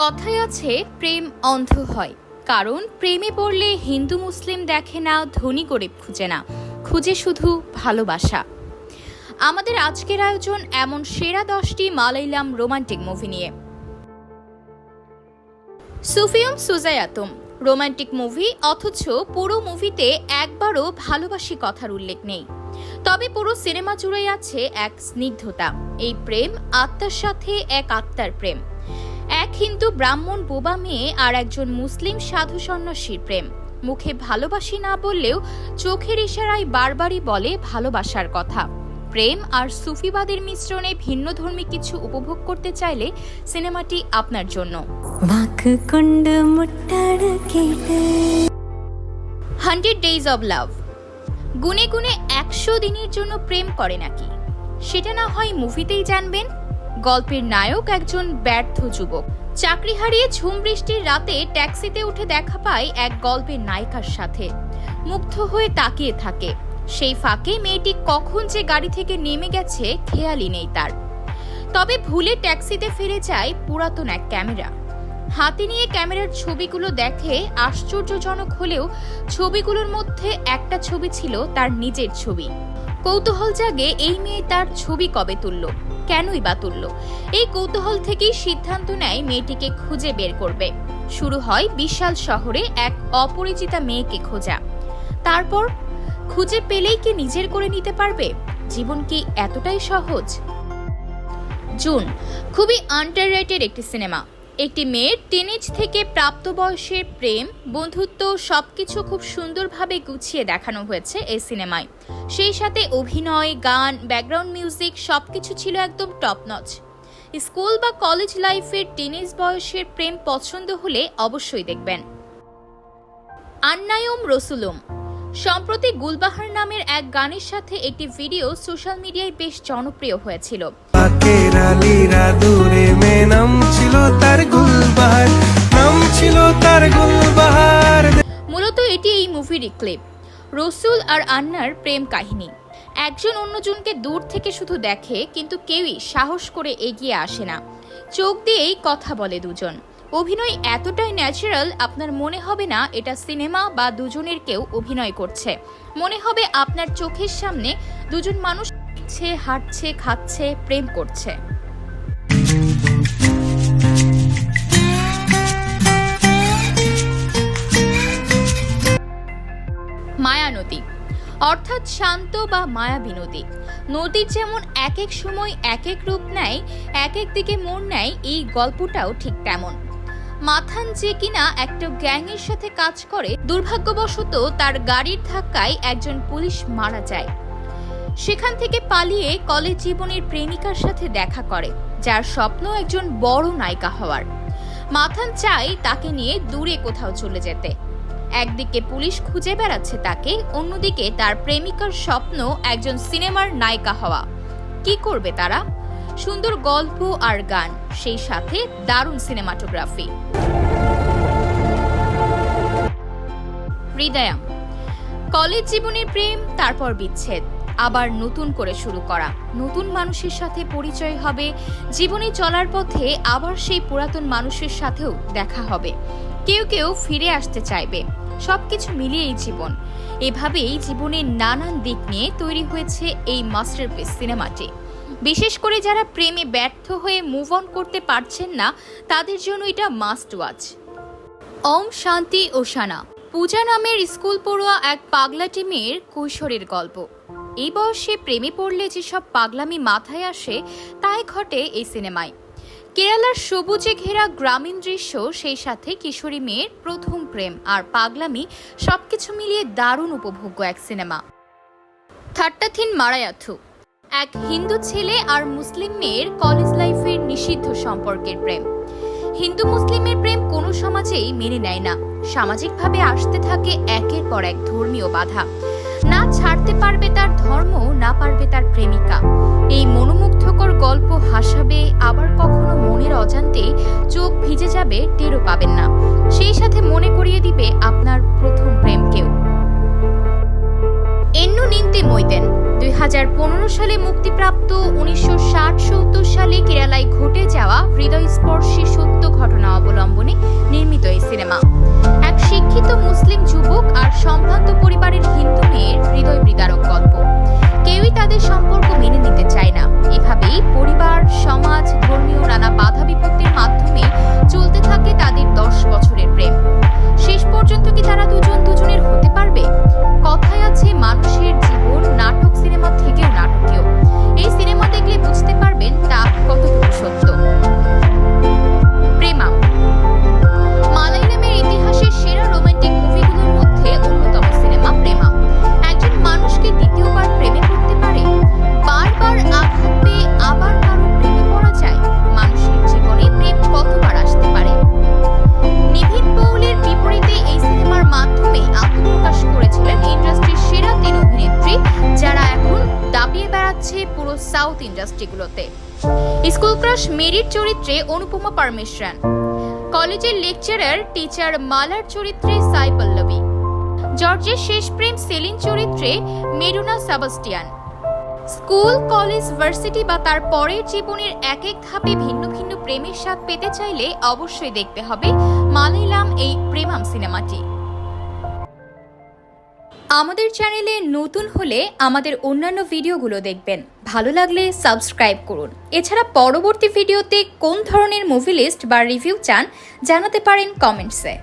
কথায় আছে, প্রেম অন্ধ হয়। কারণ প্রেমে পড়লে হিন্দু মুসলিম দেখে না, ধনী গরিব খুঁজে না। খুঁজে শুধু ভালোবাসা। আমাদের আজকের আয়োজন এমন সেরা দশটি মালাইলাম রোমান্টিক মুভি নিয়ে। সুফিয়ম সুজায়াতম, রোমান্টিক মুভি, অথচ পুরো মুভিতে একবারও ভালোবাসি কথার উল্লেখ নেই। তবে পুরো সিনেমা জুড়ে আছে এক স্নিগ্ধতা। এই প্রেম আত্মার সাথে এক আত্মার প্রেম। এক হিন্দু ব্রাহ্মণ বোবা মেয়ে আর একজন মুসলিম সাধু সন্ন্যাসীর প্রেম। মুখে ভালোবাসি না বললেও চোখের ইশারায় বারবারই বলে ভালোবাসার কথা। প্রেম আর সুফিবাদের মিশ্রণে ভিন্ন ধর্মী কিছু উপভোগ করতে চাইলে সিনেমাটি আপনার জন্য। Hundred days of love. গুনে গুনে একশো দিনের জন্য প্রেম করে নাকি? সেটা না হয় মুভিতেই জানবেন। গল্পের নায়ক একজন ব্যর্থ যুবক। চাকরি হারিয়ে ঝুম বৃষ্টির রাতে ট্যাক্সিতে উঠে দেখা পায় এক গল্পের নায়িকার সাথে। মুগ্ধ হয়ে তাকিয়ে থাকে। সেই ফাঁকে মেয়েটি কখন যে গাড়ি থেকে নেমে গেছে খেয়ালই নেই তার। তবে ভুলে ট্যাক্সিতে ফিরে যায় পুরাতন এক ক্যামেরা। হাতে নিয়ে ক্যামেরার ছবিগুলো দেখে আশ্চর্যজনক হলেও ছবিগুলোর মধ্যে একটা ছবি ছিল তার নিজের ছবি। কৌতূহল জাগে এই মেয়ে তার ছবি কবে তুলল। কেনই বা তুলল এই কৌতূহল থেকেই সিদ্ধান্ত নেয় মেয়েটিকে খুঁজে বের করবে। শুরু হয় বিশাল শহরে এক অপরিচিতা মেয়েকে খোঁজা। তারপর খুঁজে পেলেই কি নিজের করে নিতে পারবে? জীবন কি এতটাই সহজ? জুন, খুবই আন্ডাররেটেড একটি সিনেমা। একটি মেয়ের টিনেজ থেকে প্রাপ্তবয়সের প্রেম, বন্ধুত্ব সবকিছু খুব সুন্দরভাবে গুছিয়ে দেখানো হয়েছে এই সিনেমায়। সেই সাথে অভিনয়, গান ব্যাকগ্রাউন্ড মিউজিক সবকিছু ছিল একদম টপ নচ স্কুল বা কলেজ লাইফের টিনেজ বয়সের প্রেম পছন্দ হলে অবশ্যই দেখবেন। আন্নায়ম রসুলুম। সম্প্রতি গুলবাহার নামের এক গানের সাথে একটি ভিডিও সোশ্যাল মিডিয়ায় বেশ জনপ্রিয় হয়েছিল। পাকের আলীরা দূরে মে নাম ছিল তার গুলবাহার, নাম ছিল তার গুলবাহার। মূলত এটি এই মুভির ক্লিপ রসুল আর আন্নার প্রেম কাহিনী। একজন অন্যজনকে দূর থেকে শুধু দেখে, কিন্তু কেউই সাহস করে এগিয়ে আসে না। চোখ দিয়েই কথা বলে দুজন। অভিনয় এতটাই ন্যাচারাল আপনার মনে হবে না এটা সিনেমা বা দুজনের কেউ অভিনয় করছে। মনে হবে আপনার চোখের সামনে দুজন মানুষ হাঁটছে, খাচ্ছে, প্রেম করছে। মায়া নদী অর্থাৎ শান্ত বা মায়াবী নদী। নদীর যেমন এক এক সময় এক এক রূপ নেয়, এক এক দিকে মোড় নেয়, এই গল্পটাও ঠিক তেমন। মাথান যে কিনা একটা গ্যাংয়ের সাথে কাজ করে, দুর্ভাগ্যবশত তার গাড়ির ধাক্কায় একজন পুলিশ মারা যায়। সেখান থেকে পালিয়ে কলেজ জীবনের প্রেমিকার সাথে দেখা করে, যার স্বপ্ন একজন বড় নায়িকা হওয়ার। মাথান চাই তাকে নিয়ে দূরে কোথাও চলে যেতে। একদিকে পুলিশ খুঁজে বেড়াচ্ছে তাকে, অন্যদিকে তার প্রেমিকার স্বপ্ন একজন সিনেমার নায়িকা হওয়া। কি করবে তারা? সুন্দর গল্প আর গান, সেই সাথে দারুণ সিনেমাটোগ্রাফি। হৃদয়াম। কলেজ জীবনের প্রেম, তারপর বিচ্ছেদ। আবার নতুন করে শুরু করা। নতুন মানুষের সাথে পরিচয় হবে। জীবনে চলার পথে আবার সেই পুরাতন মানুষের সাথেও দেখা হবে। কেউ কেউ ফিরে আসতে চাইবে। সবকিছু মিলিয়েই জীবন। এভাবেই জীবনের নানান দিক নিয়ে তৈরি হয়েছে এই মাস্টারপিস সিনেমাটি। বিশেষ করে যারা প্রেমে ব্যর্থ হয়ে মুভ অন করতে পারছেন না, তাদের জন্য এটা মাস্ট ওয়াচ ওম শান্তি ওশানা, পূজা নামের স্কুল পড়ুয়া এক পাগলাটি মেয়ের কৈশোরের গল্প। এই বয়সে প্রেমে পড়লে যেসব পাগলামি মাথায় আসে, তাই ঘটে এই সিনেমায়। কেরালার সবুজে ঘেরা গ্রামীণ দৃশ্য, সেই সাথে কিশোরী মেয়ের প্রথম প্রেম আর পাগলামি সবকিছু মিলিয়ে দারুণ উপভোগ্য এক সিনেমা। থাট্টাথিন মারায়াথু, এক হিন্দু ছেলে আর মুসলিম মেয়ের কলেজ লাইফের নিষিদ্ধ সম্পর্কের প্রেম। হিন্দু মুসলিমের প্রেম কোনো সমাজেই মেনে নেয় না। সামাজিকভাবে আসতে থাকে একের পর এক ধর্মীয় বাধা। ছাড়তে পারবে তার ধর্ম, না পারবে তার প্রেমিকা। এই মনোমুগ্ধকর গল্প হাসাবে আবার কখনো মনের অজান্তে চোখ ভিজে যাবে, টেরও পাবেন না। সেই সাথে মনে করিয়ে দিবে আপনার প্রথম প্রেমকেও এন্নু নিন্তে মৈতেন দুই হাজার পনেরো সালে মুক্তিপ্রাপ্ত উনিশশো ষাট ঘোষ মেরির চরিত্রে অনুপমা পারমেশরান। কলেজের লেকচারার টিচার মালার চরিত্রে সাই পল্লবী। জর্জের শেষ প্রেম সেলিন চরিত্রে Meruna Sebastian. School, college, varsity বা তার পরের জীবনের এক এক ধাপে ভিন্ন ভিন্ন প্রেমের স্বাদ পেতে চাইলে অবশ্যই দেখতে হবে মালাইলাম এই প্রেমাম সিনেমাটি। আমাদের চ্যানেলে নতুন হলে আমাদের অন্যান্য ভিডিওগুলো দেখবেন। ভালো লাগলে সাবস্ক্রাইব করুন। এছাড়া পরবর্তী ভিডিওতে কোন ধরনের মুভি লিস্ট বা রিভিউ চান জানাতে পারেন কমেন্টসে।